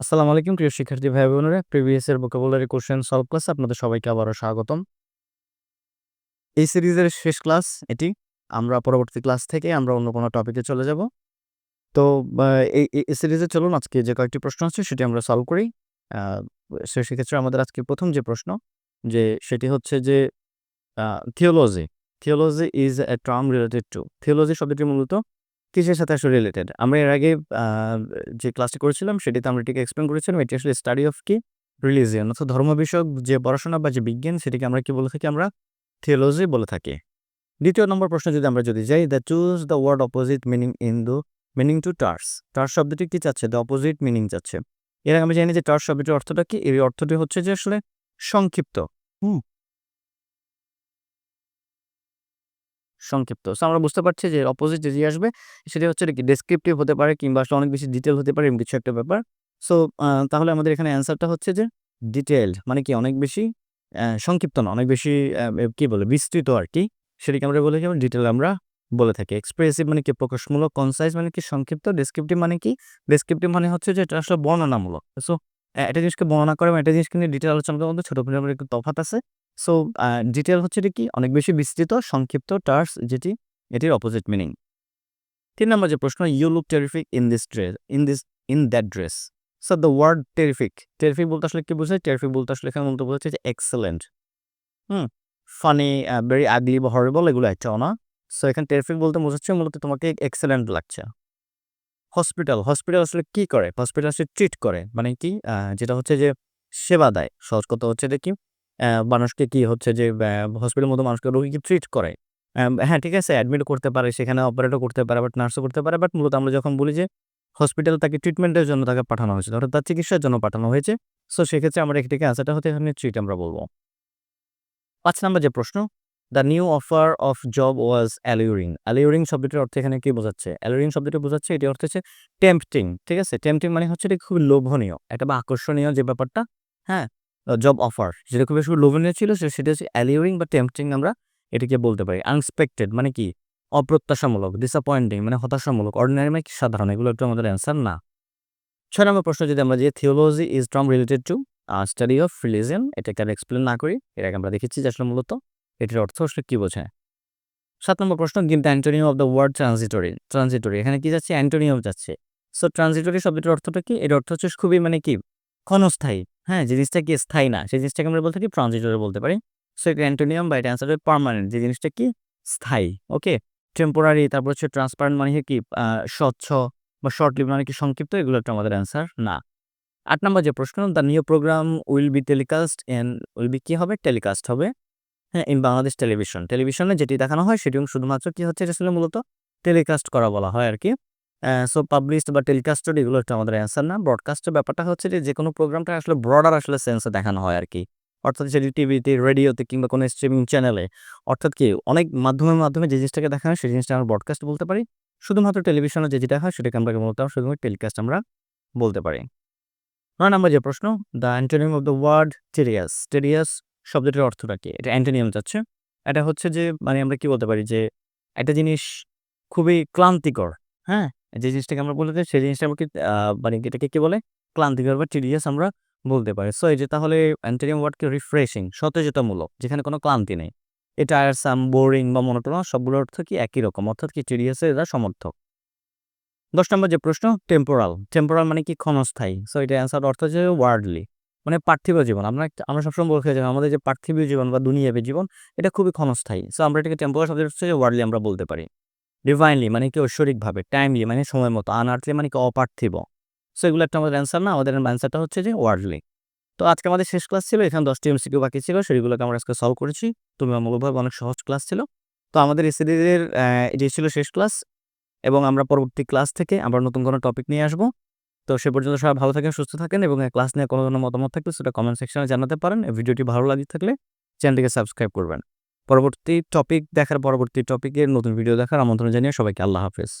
আসসালামু আলাইকুম, প্রিয় শিক্ষার্থী ভাই বোনেরা। প্রিভিয়াস এর ভোকাবুলারি কোশ্চেন সলভ ক্লাসে আপনাদের সবাইকে আবারও স্বাগতম। এই সিরিজের শেষ ক্লাস এটি। আমরা পরবর্তী ক্লাস থেকে আমরা অন্য কোনো টপিকে চলে যাব। তো এই সিরিজে চলুন, আজকে যে কয়েকটি প্রশ্ন আছে সেটি আমরা সলভ করি। সেক্ষেত্রে আমাদের আজকে প্রথম যে প্রশ্ন, যে সেটি হচ্ছে যে theology theology is a term related to theology শব্দটি মূলত কিসের সাথে আসলে রিলেটেড আমরা এর আগে যে ক্লাসটি করেছিলাম, সেটিতে আমরা এটিকে এক্সপ্লেন করেছিলাম। এটি আসলে স্টাডি অফ কি? রিলিজিয়ন অর্থাৎ ধর্ম বিষয়ক যে পড়াশোনা বা যে বিজ্ঞান, সেটিকে আমরা কি বলে থাকি? আমরা থিওলজি বলে থাকি। দ্বিতীয় নম্বর প্রশ্ন যদি আমরা যদি যাই the choose the word opposite meaning in the meaning to terse terse শব্দটি কি চাচ্ছে? দ্য অপোজিট মিনিং চাচ্ছে। এর আগে আমি জানি যে টার্স শব্দটির অর্থটা কি? এর অর্থটি হচ্ছে যে আসলে সংক্ষিপ্ত। হুম। সংক্ষিপ্ত। সো আমরা বুঝতে পারছি যে অপোজিট যে আসবে, সেটা হচ্ছে কি ডেসক্রিপটিভ হতে পারে কিংবা অনেক বেশি ডিটেল হতে পারে এরকম কিছু একটা ব্যাপার। সো তাহলে আমাদের এখানে অ্যান্সারটা হচ্ছে যে ডিটেলড মানে কি অনেক বেশি সংক্ষিপ্ত না, অনেক বেশি কি বলে বিস্তৃত আর কি। সেটাকে আমরা বলে কি ডিটেল আমরা বলে থাকি। এক্সপ্রেসিভ মানে কি প্রকাশমূলক কনসাইজ মানে কি সংক্ষিপ্ত ডেসক্রিপটিভ মানে কি? ডেসক্রিপটিভ মানে হচ্ছে যে এটা আসলে বর্ণনামূলক। সো একটা জিনিসকে বর্ণনা করে এবং একটা জিনিসকে নিয়ে ডিটেল আলোচনা মধ্যে ছোট পরিমাণের একটু তফাৎ আছে। সো ডিটেল হচ্ছে এটা কি? অনেক বেশি বিস্তৃত, সংক্ষিপ্ত টার্স যেটি, এটির অপোজিট মিনিং তিন নম্বর যে প্রশ্ন you look terrific in this dress in this in that dress so the word terrific terrific বলতে আসলে কি বোঝায়? টেরিফিক বলতে আসলে এখানে মূলত বোঝাচ্ছে যে এক্সেলেন্ট হুম ফানি ভেরি আগলি বা হরেবল এগুলো একটা না সো এখানে টেরিফিক বলতে বোঝাচ্ছে মূলত তোমাকে এক্সেলেন্ট লাগছে। হসপিটাল হসপিটাল আসলে কি করে? হসপিটাল আসলে ট্রিট করে। মানে কি? যেটা হচ্ছে যে সেবা দেয়। সহজ কথা হচ্ছে আহ, মানুষকে কি হচ্ছে যে হসপিটালের মতো মানুষকে রোগীকে ট্রিট করে। হ্যাঁ ঠিক আছে অ্যাডমিট করতে পারে সেখানে অপারেটও করতে পারে বাট নার্সও করতে পারে বাট মূলত আমরা যখন বলি যে হসপিটাল তাকে ট্রিটমেন্টের জন্য তাকে পাঠানো হয়েছে অর্থাৎ তার চিকিৎসার জন্য পাঠানো হয়েছে। সো সেক্ষেত্রে আমরা এটিকে আনসারটা হতে এখানে ট্রিট আমরা বলব। পাঁচ নাম্বার যে প্রশ্ন the new offer of job was alluring alluring শব্দটির অর্থ এখানে কি বোঝাচ্ছে? অ্যালিউরিং শব্দটি বোঝাচ্ছে, এটি অর্থ হচ্ছে টেম্পটিং ঠিক আছে? টেম্পটিং মানে হচ্ছে এটি খুবই লোভনীয় এটা বা আকর্ষণীয় যে ব্যাপারটা হ্যাঁ? জব অফার যেটা খুবই লোভনীয় ছিল সেটা হচ্ছে অ্যালিউরিং বা টেম্পটিং আমরা এটিকে বলতে পারি। আনএক্সপেক্টেড মানে কি? অপ্রত্যাশামূলক ডিসঅ্যাপয়েন্টিং মানে হতাশামূলক অর্ডিনারি মানে সাধারণ, এগুলো একটু আমাদের অ্যান্সার না। ছয় নম্বর প্রশ্ন, যদি আমরা যে theology is from related to study of religion এটাকে আর এক্সপ্লেন না করি এটাকে আমরা দেখেছি যে আসলে মূলত এটির অর্থ কি বোঝায়? সাত নম্বর প্রশ্ন give the antonym of the word transitory transitory এখানে কি যাচ্ছে? অ্যান্টোনিও যাচ্ছে। সো ট্রানজিটরি শব্দটির অর্থটা কি? এর অর্থ হচ্ছে খুবই মানে কি? ক্ষণস্থায়ী। হ্যাঁ জিনিসটা কি স্থায়ী না, সেই জিনিসটাকে আমরা বলতে কি? ট্রানজিটরি বলতে পারি। সো এটা অ্যান্টোনিয়াম বা এটা অ্যান্সার পারমানেন্ট যে জিনিসটা কি? স্থায়ী। ওকে টেম্পোরারি তারপর হচ্ছে ট্রান্সপারেন্ট মানে কি? স্বচ্ছ বা শর্ট লিভ মানে কি? সংক্ষিপ্ত, এগুলো একটা আমাদের অ্যান্সার না। আট নম্বর যে প্রশ্ন the new programme will be telecast and will be কি হবে? টেলিকাস্ট হবে। হ্যাঁ ইন বাংলাদেশ টেলিভিশন। টেলিভিশনে যেটি দেখানো হয় সেটি শুধুমাত্র কি হচ্ছে? এটা মূলত টেলিকাস্ট করা বলা হয় আর কি সো পাবলিশড বা টেলিকাস্টেড এগুলো একটা আমাদের অ্যান্সার না। ব্রডকাস্টের ব্যাপারটা হচ্ছে যে যে কোনো প্রোগ্রামটা আসলে ব্রডার আসলে সেন্সে দেখানো হয় আর কি অর্থাৎ সেটি টিভিতে রেডিওতে কিংবা কোনো স্ট্রিমিং চ্যানেলে অর্থাৎ কি, অনেক মাধ্যমের মাধ্যমে যে জিনিসটাকে দেখানো হয়, সেই জিনিসটা আমরা ব্রডকাস্ট বলতে পারি। শুধুমাত্র টেলিভিশনে যেটা হয়, সেটাকে আমরা মূলত শুধুমাত্র টেলিকাস্ট আমরা বলতে পারি। নয় নম্বর যে প্রশ্ন the antonym of the word tedious tedious শব্দটির অর্থটা কি? এটা অ্যান্টোনিয়াম যাচ্ছে। এটা হচ্ছে যে মানে আমরা কি বলতে পারি যে, একটা জিনিস খুবই ক্লান্তিকর হ্যাঁ? যে জিনিসটাকে আমরা বলতে সেই জিনিসটা আমাকে মানে এটাকে কি বলে? ক্লান্তিকর বা টিডিয়াস আমরা বলতে পারি। সো এই যে তাহলে অ্যান্টোনিয়াম ওয়ার্ডকে রিফ্রেশিং সতেজতামূলক, যেখানে কোনো ক্লান্তি নেই। এটা আয়ারসাম বোরিং বা মনোটোনাস সবগুলোর অর্থ কি একই রকম? অর্থাৎ কি টিডিয়াসের এরা সমর্থক। দশ নম্বর যে প্রশ্ন টেম্পোরাল টেম্পোরাল মানে কি ক্ষণস্থায়ী? সো এটা অ্যান্সার অর্থ হচ্ছে ওয়ার্ডলি মানে পার্থিব জীবন। আমরা আমরা সবসময় বলতে চাই আমাদের যে পার্থিব জীবন বা দুনিয়াবী জীবন, এটা খুবই ক্ষণস্থায়ী। সো আমরা এটাকে টেম্পোরাল সাবজেক্ট হচ্ছে ওয়ার্ডলি আমরা বলতে পারি। ডিভাইনলি মানে কি ঐশ্বরিকভাবে টাইমলি মানে সময় মতো আনআর্থলি মানে কি অপার্থিব। সো এগুলো একটা আমাদের অ্যান্সার না, আমাদের অ্যান্সারটা হচ্ছে যে ওয়ার্ডলি তো আজকে আমাদের শেষ ক্লাস ছিল, এখানে দশটি এমসিকিউ বাকি ছিল, সেগুলোকে আমরা আজকে সলভ করেছি। তুমি অমূল্যভাবে অনেক সহজ ক্লাস ছিল। তো আমাদের এই সিরিজের যে ছিল শেষ ক্লাস এবং আমরা পরবর্তী ক্লাস থেকে আমরা নতুন কোনো টপিক নিয়ে আসব। তো সে পর্যন্ত সবাই ভালো থাকেন, সুস্থ থাকেন এবং ক্লাস নিয়ে কোনো ধরনের মতামত থাকলে সেটা কমেন্ট সেকশনে জানাতে পারেন। ভিডিওটি ভালো লাগে থাকলে চ্যানেলটিকে সাবস্ক্রাইব করবেন। পরবর্তী টপিক দেখার পরবর্তী টপিকের নতুন ভিডিও দেখার আমন্ত্রণ জানিয়ে সবাইকে আল্লাহ হাফেজ।